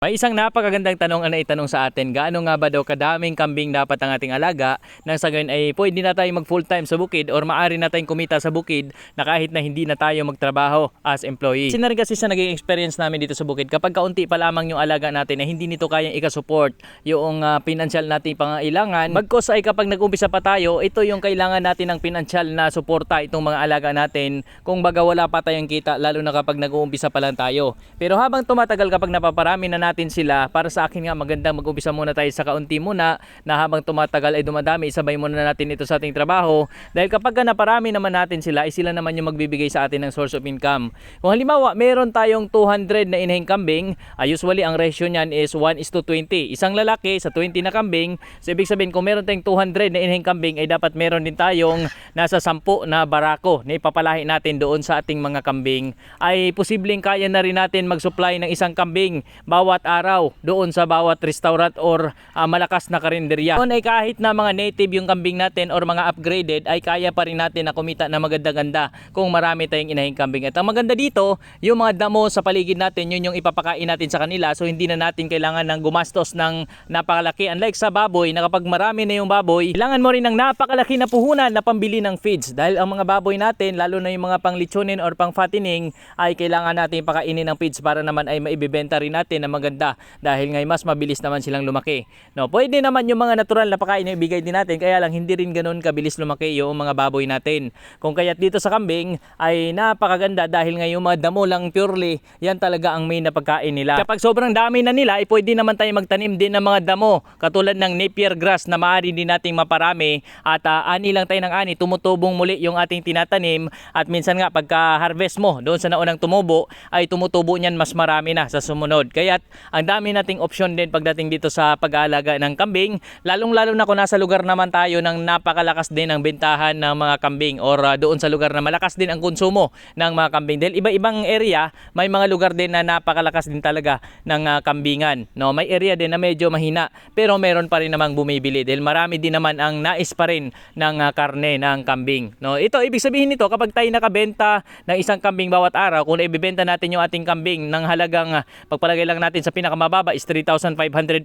May isang napakagandang tanong ang naitanong sa atin, gaano nga ba daw kadaming kambing dapat ang ating alaga nang sa gayon ay pwede na tayo mag full time sa bukid or maaari na tayong kumita sa bukid na kahit na hindi na tayo magtrabaho as employee. Kasi na rin kasi sa naging experience namin dito sa bukid, kapag kaunti pa lamang yung alaga natin na hindi nito kayang ikasupport yung uh, financial nating pangailangan, bagkos ay kapag nag-umpisa pa tayo, ito yung kailangan natin ng financial na suporta itong mga alaga natin kung baga wala pa tayong kita lalo na kapag nag-uumpisa pa lang tayo. Pero habang tumatagal kapag napaparami na natin sila, para sa akin nga maganda mag-umpisa muna tayo sa kaunti muna na habang tumatagal ay dumadami, isabay muna natin ito sa ating trabaho. Dahil kapag ka naparami naman natin sila, ay sila naman yung magbibigay sa atin ng source of income. Kung halimbawa, meron tayong 200 na inahing kambing, uh, usually ang ratio niyan is 1 is to 20. Isang lalaki sa 20 na kambing, so ibig sabihin kung meron tayong 200 na inahing kambing, ay dapat meron din tayong nasa 10 na barako na ipapalahi natin doon sa ating mga kambing. Ay posibleng kaya na rin natin mag-supply ng isang kambing bawat araw doon sa bawat restaurant or ah, malakas na karinderya. Doon ay kahit na mga native yung kambing natin or mga upgraded ay kaya pa rin natin na kumita na maganda-ganda kung marami tayong inahing kambing. At ang maganda dito, yung mga damo sa paligid natin, yun yung ipapakain natin sa kanila so hindi na natin kailangan ng gumastos ng napakalaki. Unlike sa baboy na kapag marami na yung baboy, kailangan mo rin ng napakalaki na puhunan na pambili ng feeds dahil ang mga baboy natin, lalo na yung mga pang or pang fattening ay kailangan natin pakainin ng feeds para naman ay maibibenta rin natin na maganda dahil ngay mas mabilis naman silang lumaki. No, pwede naman yung mga natural na pagkain na ibigay din natin kaya lang hindi rin ganoon kabilis lumaki yung mga baboy natin. Kung kaya't dito sa kambing ay napakaganda dahil ngay mga damo lang purely, yan talaga ang main na pagkain nila. Kapag sobrang dami na nila, ay pwede naman tayo magtanim din ng mga damo katulad ng napier grass na maaari din nating maparami at uh, ani lang tayo ng ani, tumutubong muli yung ating tinatanim at minsan nga pagka harvest mo doon sa naunang tumubo ay tumutubo niyan mas marami na sa sumunod. Kaya't ang dami nating option din pagdating dito sa pag-aalaga ng kambing, lalong-lalo na kung nasa lugar naman tayo ng napakalakas din ang bentahan ng mga kambing or uh, doon sa lugar na malakas din ang konsumo ng mga kambing. Dahil iba-ibang area, may mga lugar din na napakalakas din talaga ng uh, kambingan. No, may area din na medyo mahina, pero meron pa rin namang bumibili dahil marami din naman ang nais pa rin ng uh, karne ng kambing. No, ito ibig sabihin nito kapag tayo nakabenta ng isang kambing bawat araw, kung ibebenta natin yung ating kambing ng halagang pagpalagay lang natin sa pinakamababa is 3,500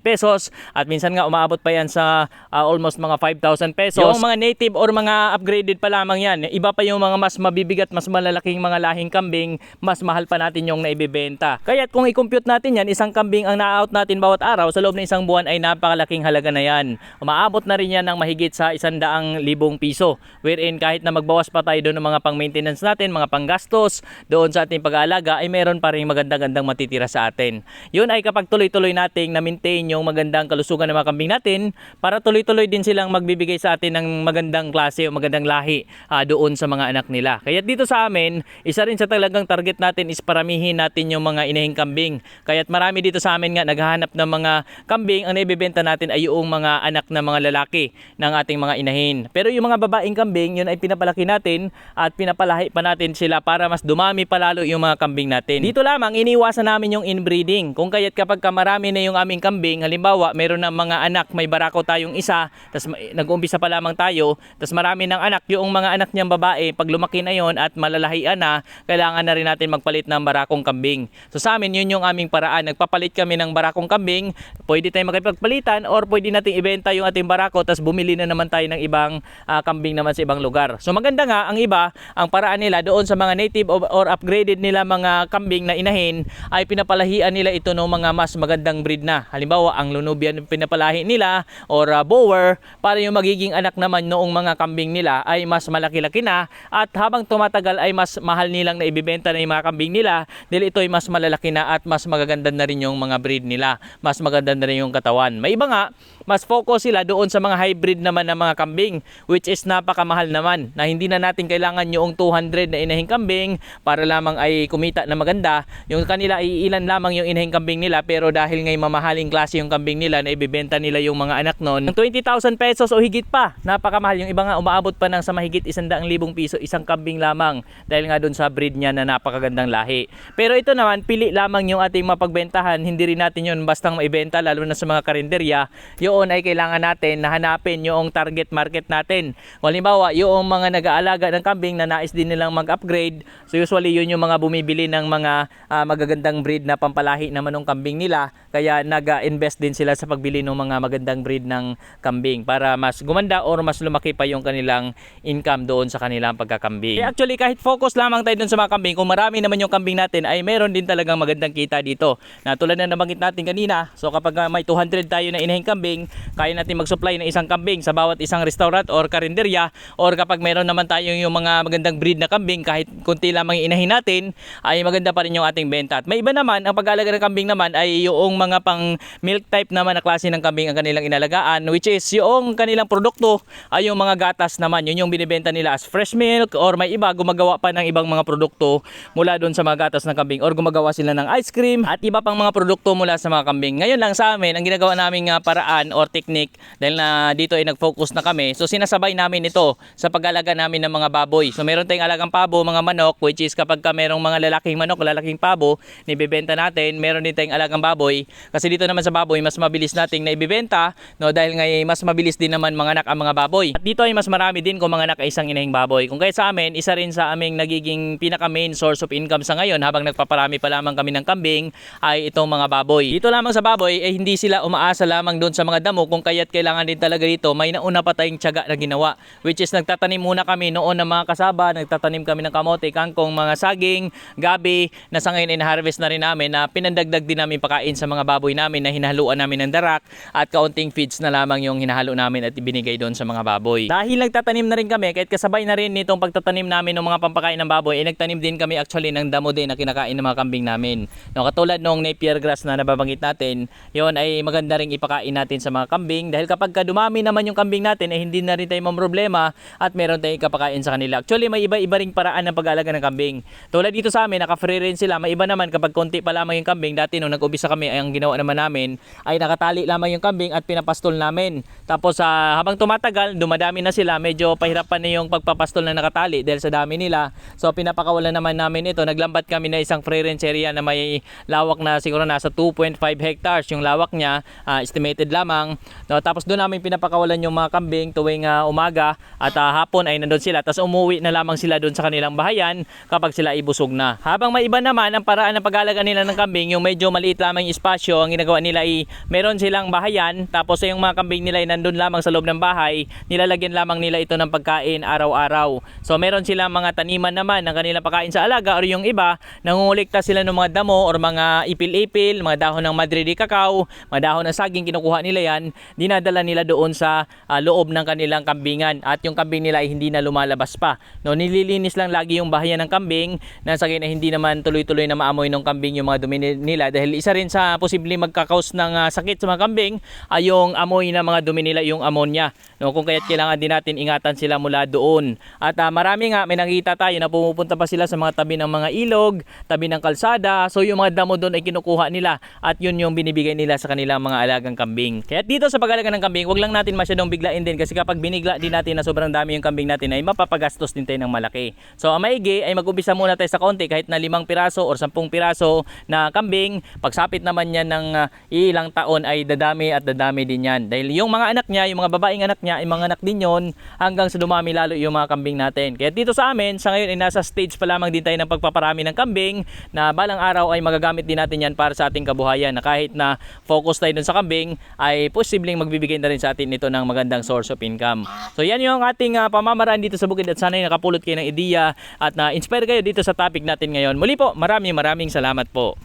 pesos at minsan nga umaabot pa yan sa uh, almost mga 5,000 pesos. Yung mga native or mga upgraded pa lamang yan, iba pa yung mga mas mabibigat, mas malalaking mga lahing kambing, mas mahal pa natin yung naibibenta. Kaya kung i-compute natin yan, isang kambing ang na-out natin bawat araw sa loob ng isang buwan ay napakalaking halaga na yan. Umaabot na rin yan ng mahigit sa isandaang libong piso. Wherein kahit na magbawas pa tayo doon ng mga pang-maintenance natin, mga panggastos doon sa ating pag-aalaga, ay meron pa rin maganda-gandang matitira sa atin. Yun ay kapag tuloy-tuloy nating na-maintain yung magandang kalusugan ng mga kambing natin para tuloy-tuloy din silang magbibigay sa atin ng magandang klase o magandang lahi uh, doon sa mga anak nila. Kaya dito sa amin, isa rin sa talagang target natin is paramihin natin yung mga inahing kambing. Kaya't marami dito sa amin nga naghahanap ng mga kambing, ang naibibenta natin ay yung mga anak na mga lalaki ng ating mga inahin. Pero yung mga babaeng kambing, yun ay pinapalaki natin at pinapalahi pa natin sila para mas dumami pa lalo yung mga kambing natin. Dito lamang iniwasan namin yung inbreeding. Kung kaya't kapag ka marami na yung aming kambing, halimbawa meron ng mga anak, may barako tayong isa, tapos nag-umpisa pa lamang tayo, tapos marami ng anak, yung mga anak niyang babae, pag lumaki na yon at malalahian na, kailangan na rin natin magpalit ng barakong kambing. So sa amin, yun yung aming paraan. Nagpapalit kami ng barakong kambing, pwede tayong makipagpalitan or pwede nating ibenta yung ating barako, tapos bumili na naman tayo ng ibang uh, kambing naman sa ibang lugar. So maganda nga, ang iba, ang paraan nila doon sa mga native or upgraded nila mga kambing na inahin, ay pinapalahian nila ito ng mga mas magandang breed na. Halimbawa, ang Lunubian pinapalahi nila or uh, Bower para yung magiging anak naman noong mga kambing nila ay mas malaki-laki na at habang tumatagal ay mas mahal nilang na ibibenta na yung mga kambing nila dahil ito ay mas malalaki na at mas magaganda na rin yung mga breed nila. Mas maganda na rin yung katawan. May iba nga, mas focus sila doon sa mga hybrid naman ng mga kambing which is napakamahal naman na hindi na natin kailangan yung 200 na inahing kambing para lamang ay kumita na maganda. Yung kanila ay ilan lamang yung inahing kambing nila pero dahil ngay mamahaling klase yung kambing nila na ibibenta nila yung mga anak noon ng 20,000 pesos o higit pa. Napakamahal. Yung iba nga umaabot pa ng sa mahigit 100,000 piso isang kambing lamang dahil nga doon sa breed niya na napakagandang lahi. Pero ito naman pili lamang yung ating mapagbentahan. Hindi rin natin yun bastang maibenta lalo na sa mga karinderya. Yun ay kailangan natin na hanapin yung target market natin. Halimbawa, yung mga nag-aalaga ng kambing na nais din nilang mag-upgrade. So usually yun yung mga bumibili ng mga uh, magagandang breed na pampalahi naman ng yung kambing nila kaya nag-invest din sila sa pagbili ng mga magandang breed ng kambing para mas gumanda or mas lumaki pa yung kanilang income doon sa kanilang pagkakambing. Eh, actually kahit focus lamang tayo doon sa mga kambing, kung marami naman yung kambing natin ay meron din talagang magandang kita dito. Na tulad na nabanggit natin kanina, so kapag uh, may 200 tayo na inahing kambing, kaya natin mag-supply ng isang kambing sa bawat isang restaurant or karinderya or kapag meron naman tayo yung mga magandang breed na kambing kahit kunti lamang inahin natin ay maganda pa rin yung ating benta. At may iba naman, ang pag-aalaga ng kambing naman ay yung mga pang milk type naman na klase ng kambing ang kanilang inalagaan which is yung kanilang produkto ay yung mga gatas naman. Yun yung binibenta nila as fresh milk or may iba gumagawa pa ng ibang mga produkto mula doon sa mga gatas ng kambing or gumagawa sila ng ice cream at iba pang mga produkto mula sa mga kambing. Ngayon lang sa amin, ang ginagawa naming ah, paraan or technique dahil na dito ay nag-focus na kami. So sinasabay namin ito sa pag-alaga namin ng mga baboy. So meron tayong alagang pabo, mga manok which is kapag ka merong mga lalaking manok, lalaking pabo, nibebenta natin. Meron din alagang baboy kasi dito naman sa baboy mas mabilis nating naibibenta no dahil ngay mas mabilis din naman manganak ang mga baboy. At dito ay mas marami din kung manganak ay isang inahing baboy. Kung kaya sa amin, isa rin sa aming nagiging pinaka main source of income sa ngayon habang nagpaparami pa lamang kami ng kambing ay itong mga baboy. Dito lamang sa baboy ay hindi sila umaasa lamang doon sa mga damo kung kaya't kailangan din talaga dito may nauna pa tayong tiyaga na ginawa which is nagtatanim muna kami noon ng mga kasaba, nagtatanim kami ng kamote, kangkong, mga saging, gabi na sa ngayon in-harvest na rin namin na pinandagdag din namin pakain sa mga baboy namin na hinahaluan namin ng darak at kaunting feeds na lamang yung hinahalo namin at ibinigay doon sa mga baboy. Dahil nagtatanim na rin kami, kahit kasabay na rin nitong pagtatanim namin ng mga pampakain ng baboy, eh, nagtanim din kami actually ng damo din na kinakain ng mga kambing namin. No, katulad nung napier grass na nababanggit natin, yon ay maganda ring ipakain natin sa mga kambing dahil kapag ka dumami naman yung kambing natin ay hindi na rin tayo problema at meron tayong kapakain sa kanila. Actually may iba-iba ring paraan ng pag-aalaga ng kambing. Tulad dito sa amin, naka-free rin sila. May iba naman kapag konti pa lamang yung kambing, dati nung nag-ubisa kami ay ang ginawa naman namin ay nakatali lamang yung kambing at pinapastol namin. Tapos ah, habang tumatagal, dumadami na sila. Medyo pahirapan na yung pagpapastol na nakatali dahil sa dami nila. So pinapakawalan naman namin ito. Naglambat kami na isang free range area na may lawak na siguro nasa 2.5 hectares yung lawak niya, ah, estimated lamang. No, tapos doon namin pinapakawalan yung mga kambing tuwing ah, umaga at ah, hapon ay nandun sila. Tapos umuwi na lamang sila doon sa kanilang bahayan kapag sila ibusog na. Habang may iba naman ang paraan ng pag-alaga nila ng kambing, yung medyo maliit lamang yung espasyo, ang ginagawa nila ay meron silang bahayan, tapos yung mga kambing nila ay nandun lamang sa loob ng bahay, nilalagyan lamang nila ito ng pagkain araw-araw. So meron silang mga taniman naman ng kanilang pagkain sa alaga or yung iba, nangungulikta sila ng mga damo or mga ipil-ipil, mga dahon ng madre de cacao, mga dahon ng saging, kinukuha nila yan, dinadala nila doon sa ah, loob ng kanilang kambingan. At yung kambing nila ay hindi na lumalabas pa. No, nililinis lang lagi yung bahayan ng kambing. Na sa na hindi naman tuloy-tuloy na maamoy ng kambing yung mga dumi nila dahil isa rin sa posibleng magkakaus ng ah, sakit sa mga kambing ay yung amoy ng mga dumi nila yung ammonia. No, kung kaya't kailangan din natin ingatan sila mula doon. At ah, marami nga may nakita tayo na pumupunta pa sila sa mga tabi ng mga ilog, tabi ng kalsada. So yung mga damo doon ay kinukuha nila at yun yung binibigay nila sa kanilang mga alagang kambing. Kaya dito sa pag-alaga ng kambing, wag lang natin masyadong biglain din kasi kapag binigla din natin na sobrang dami yung kambing natin ay mapapagastos din tayo ng malaki. So ang maigi ay mag-umpisa muna tayo sa konti kahit na limang piraso or sampung piraso na kambing. Pagsapit naman yan ng ah, ilang taon ay dadami at dadami din yan. Dahil yung mga anak niya, yung mga babaeng anak niya ay mga anak din yon hanggang sa dumami lalo yung mga kambing natin. Kaya dito sa amin, sa ngayon ay nasa stage pa lamang din tayo ng pagpaparami ng kambing na balang araw ay magagamit din natin yan para sa ating kabuhayan na kahit na focus tayo dun sa kambing ay posibleng magbibigay na rin sa atin ito ng magandang source of income. So yan yung ating ah, pamamaraan dito sa bukid at sana ay nakapulot kayo ng ideya at na-inspire kayo dito sa topic natin ngayon. Muli po, maraming maraming salamat po.